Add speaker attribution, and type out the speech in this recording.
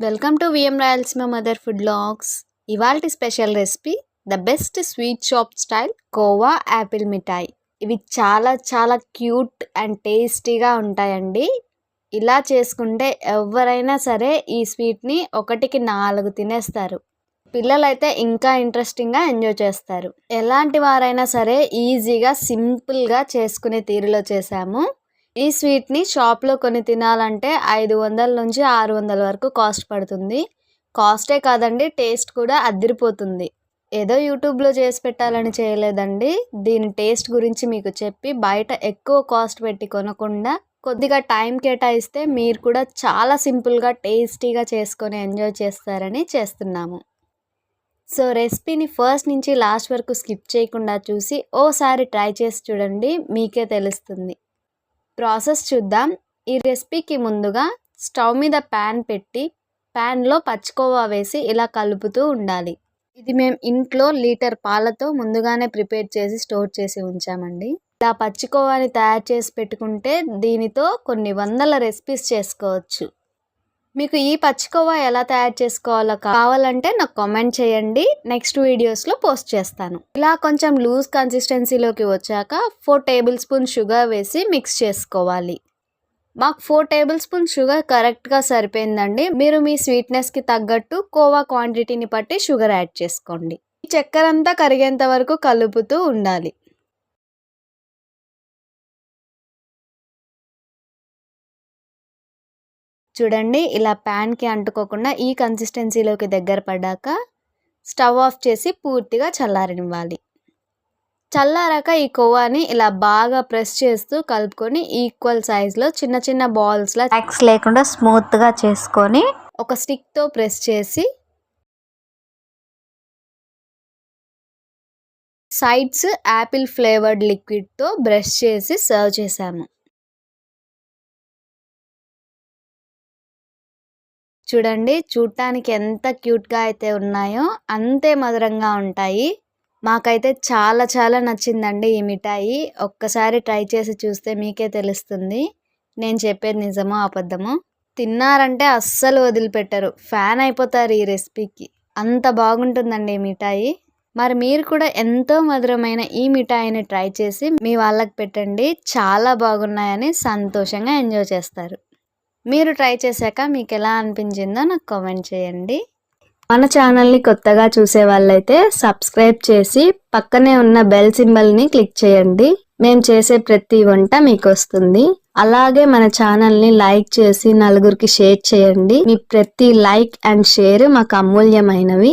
Speaker 1: Welcome to VM Rayalaseema mother food logs. ఇవాల్టి special recipe the best sweet shop style khoa apple మిఠాయి. ఇవి చాలా చాలా cute and టేస్టీగా ఉంటాయండి. ఇలా చేసుకుంటే ఎవరైనా సరే ఈ స్వీట్ని ఒకటికి నాలుగు తినేస్తారు. పిల్లలైతే ఇంకా ఇంట్రెస్టింగ్గా ఎంజాయ్ చేస్తారు. ఎలాంటి వారైనా సరే ఈజీగా సింపుల్గా చేసుకునే తీరులో చేశాము ఈ స్వీట్ని షాప్లో కొని తినాలంటే ఐదు వందల నుంచి ఆరు వందల వరకు కాస్ట్ పడుతుంది. కాస్టే కాదండి టేస్ట్ కూడా అదిరిపోతుంది ఏదో యూట్యూబ్లో చేసి పెట్టాలని చేయలేదండి. దీని టేస్ట్ గురించి మీకు చెప్పి బయట ఎక్కువ కాస్ట్ పెట్టి కొనకుండా కొద్దిగా టైం కేటాయిస్తే మీరు కూడా చాలా సింపుల్గా టేస్టీగా చేసుకొని ఎంజాయ్ చేస్తారని చేస్తున్నాము. సో రెసిపీని ఫస్ట్ నుంచి లాస్ట్ వరకు స్కిప్ చేయకుండా చూసి ఓసారి ట్రై చేసి చూడండి మీకే తెలుస్తుంది. ప్రాసెస్ చూద్దాం. ఈ రెసిపీకి ముందుగా స్టవ్ మీద ప్యాన్ పెట్టి ప్యాన్లో పచ్చికోవా వేసి ఇలా కలుపుతూ ఉండాలి. ఇది మేము ఇంట్లో లీటర్ పాలతో ముందుగానే ప్రిపేర్ చేసి స్టోర్ చేసి ఉంచామండి. ఇలా పచ్చికోవాని తయారు చేసి పెట్టుకుంటే దీనితో కొన్ని వందల రెసిపీస్ చేసుకోవచ్చు. మీకు ఈ పచ్చికోవా ఎలా తయారు చేసుకోవాలో కావాలంటే నాకు కామెంట్ చేయండి. నెక్స్ట్ వీడియోస్లో పోస్ట్ చేస్తాను. ఇలా కొంచెం లూజ్ కన్సిస్టెన్సీలోకి వచ్చాక ఫోర్ టేబుల్ స్పూన్ షుగర్ వేసి మిక్స్ చేసుకోవాలి. మాకు ఫోర్ టేబుల్ స్పూన్ షుగర్ కరెక్ట్గా సరిపోయిందండి. మీరు మీ స్వీట్నెస్కి తగ్గట్టు కోవా క్వాంటిటీని బట్టి షుగర్ యాడ్ చేసుకోండి. ఈ చక్కెర అంతా కరిగేంత వరకు కలుపుతూ ఉండాలి. చూడండి ఇలా ప్యాన్కి అంటుకోకుండా ఈ కన్సిస్టెన్సీలోకి దగ్గర పడ్డాక స్టవ్ ఆఫ్ చేసి పూర్తిగా చల్లారనివ్వాలి. చల్లారాక ఈ కొవ్వాని ఇలా బాగా ప్రెస్ చేస్తూ కలుపుకొని ఈక్వల్ సైజ్లో చిన్న చిన్న బాల్స్లా
Speaker 2: ట్యాక్స్ లేకుండా స్మూత్గా చేసుకొని
Speaker 1: ఒక స్టిక్తో ప్రెస్ చేసి సైడ్స్ యాపిల్ ఫ్లేవర్డ్ లిక్విడ్తో బ్రష్ చేసి సర్వ్ చేశాము. చూడండి చూడటానికి ఎంత క్యూట్గా అయితే ఉన్నాయో అంతే మధురంగా ఉంటాయి. మాకైతే చాలా చాలా నచ్చిందండి ఈ మిఠాయి. ఒక్కసారి ట్రై చేసి చూస్తే మీకే తెలుస్తుంది. నేను చెప్పేది నిజమో అబద్ధమో? తిన్నారంటే అస్సలు వదిలిపెట్టరు. ఫ్యాన్ అయిపోతారు ఈ రెసిపీకి. అంత బాగుంటుందండి ఈ మిఠాయి. మరి మీరు కూడా ఎంతో మధురమైన ఈ మిఠాయిని ట్రై చేసి మీ వాళ్ళకి పెట్టండి. చాలా బాగున్నాయని సంతోషంగా ఎంజాయ్ చేస్తారు. మీరు ట్రై చేశాక మీకు ఎలా అనిపించిందో నాకు కామెంట్ చేయండి. మన ఛానల్ని కొత్తగా చూసే వాళ్ళైతే సబ్స్క్రైబ్ చేసి పక్కనే ఉన్న బెల్ సింబల్ని క్లిక్ చేయండి. మేము చేసే ప్రతి వంట మీకు వస్తుంది అలాగే మన ఛానల్ని లైక్ చేసి నలుగురికి షేర్ చేయండి. మీ ప్రతి లైక్ అండ్ షేర్ మాకు అమూల్యమైనవి.